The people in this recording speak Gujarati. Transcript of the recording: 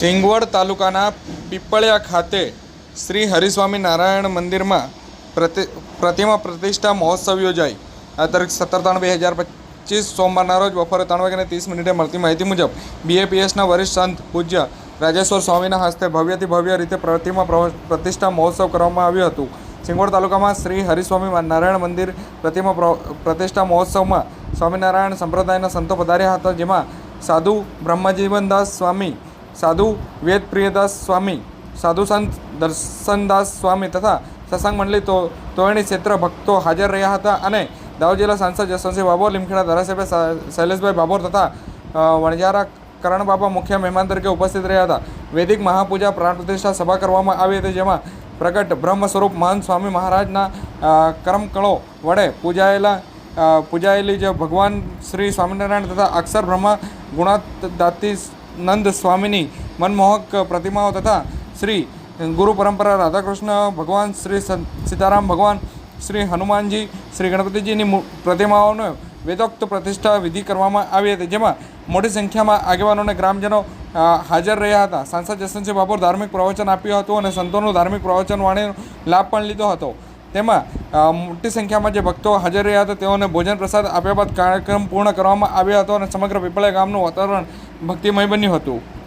સિંગવડ તાલુકાના પીપળિયા ખાતે શ્રી હરિસ્વામી નારાયણ મંદિરમાં પ્રતિ, પ્રતિમા પ્રતિષ્ઠા મહોત્સવ યોજાઈ. આ તારીખ સત્તર ત્રણ બે હજાર પચીસ સોમવારના રોજ બપોરે ત્રણ વાગ્યાને ત્રીસ મિનિટે મળતી માહિતી મુજબ બીએપીએસના વરિષ્ઠ સંત પૂજ્ય રાજેશ્વર સ્વામીના હસ્તે ભવ્યથી ભવ્ય રીતે પ્રતિમા પ્ર- પ્રતિષ્ઠા મહોત્સવ કરવામાં આવ્યું હતું. સિંગવડ તાલુકામાં શ્રી હરિસ્વામી નારાયણ મંદિર પ્રતિમા પ્રતિષ્ઠા મહોત્સવમાં સ્વામિનારાયણ સંપ્રદાયના સંતો પધાર્યા હતા, જેમાં સાધુ બ્રહ્મજીવનદાસ સ્વામી સાધુ વેદપ્રિયદાસ સ્વામી, સાધુ સંત દર્શનદાસ સ્વામી તથા સત્સંગ મંડળી તો તોયણી ક્ષેત્ર ભક્તો હાજર રહ્યા હતા અને દાહોદ જિલ્લા સાંસદ જસવંતસિંહ બાબોર લીમખેડા ધારાસભ્ય શૈલેષભાઈ બાબોર તથા વણજારા કરણબાબા મુખ્ય મહેમાન તરીકે ઉપસ્થિત રહ્યા હતા. વૈદિક મહાપૂજા પ્રાણ પ્રતિષ્ઠા સભા કરવામાં આવી હતી, જેમાં પ્રગટ બ્રહ્મ સ્વરૂપ મહાન સ્વામી મહારાજના કર્મકળો વડે પૂજાયેલા પૂજાયેલી જે ભગવાન શ્રી સ્વામિનારાયણ તથા અક્ષર બ્રહ્મા ગુણાદાતી નંદ સ્વામીની મનમોહક પ્રતિમાઓ તથા શ્રી ગુરુ પરંપરા રાધાકૃષ્ણ ભગવાન શ્રી સીતારામ ભગવાન શ્રી હનુમાનજી શ્રી ગણપતિજીની પ્રતિમાઓનો વેદોક્ત પ્રતિષ્ઠા વિધિ કરવામાં આવી હતી જેમાં મોટી સંખ્યામાં આગેવાનો અને ગ્રામજનો હાજર રહ્યા હતા સાંસદ જસવંતસિંહ બાપુર ધાર્મિક પ્રવચન આપ્યું હતું અને સંતોનું ધાર્મિક પ્રવચન વાણીનો લાભ પણ લીધો હતો। તેમાં મોટી સંખ્યામાં જે ભક્તો હાજર રહ્યા હતા, તેઓને ભોજન પ્રસાદ આપ્યા બાદ કાર્યક્રમ પૂર્ણ કરવામાં આવ્યો હતો અને સમગ્ર પીપળા ગામનું વાતાવરણ ભક્તિમય બન્યું હતું.